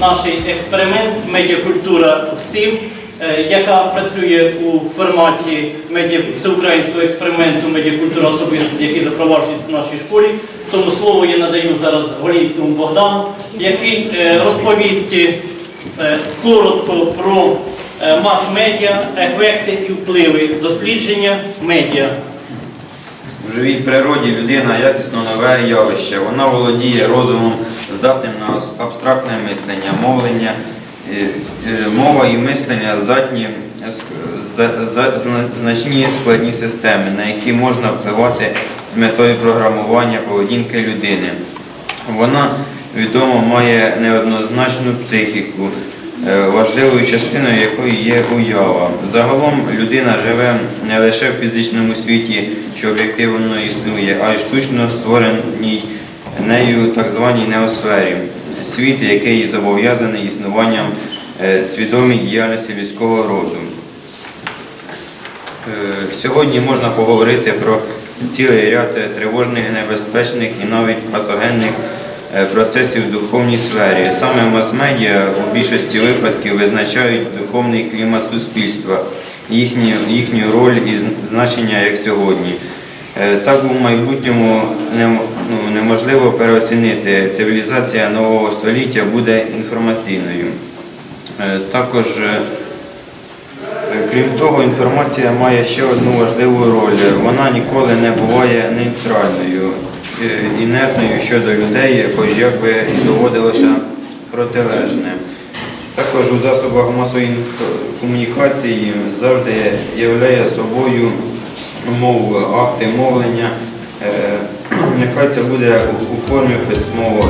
наш експеримент медіакультура всім, е, яка працює у форматі всеукраїнського експерименту медіакультура особистості, який запроваджується в нашій школі. Тому слово я надаю зараз Голінському Богдану, який е, розповість е, коротко про мас-медіа, ефекти і впливи дослідження медіа. Живій природі людина якісно нове явище. Вона володіє розумом, здатним на абстрактне мислення, мовлення, е, е, мова і мислення здатні зна- значні складні системи, на які можна впливати з метою програмування поведінки людини. Вона відомо має неоднозначну психіку, е, важливою частиною якої є уява. Загалом людина живе не лише в фізичному світі, що об'єктивно існує, а й штучно створеній нею так званій неосфері. Світ, який зобов'язаний існуванням е, свідомій діяльності людського роду. Е, Сьогодні можна поговорити про цілий ряд е, тривожних, небезпечних і навіть патогенних е, процесів в духовній сфері. Саме мас-медіа у більшості випадків визначають духовний клімат суспільства, їхню, роль і значення як сьогодні. Е, Так у майбутньому ну, неможливо переоцінити. Цивілізація нового століття буде інформаційною. Е, Також е, Крім того, інформація має ще одну важливу роль. Вона ніколи не буває нейтральною, е, інертною щодо людей, хоч як би і доводилося протилежне. Також у засобах масової комунікації завжди являє собою мову, акти мовлення. Е, Нехай це буде у- формі письмово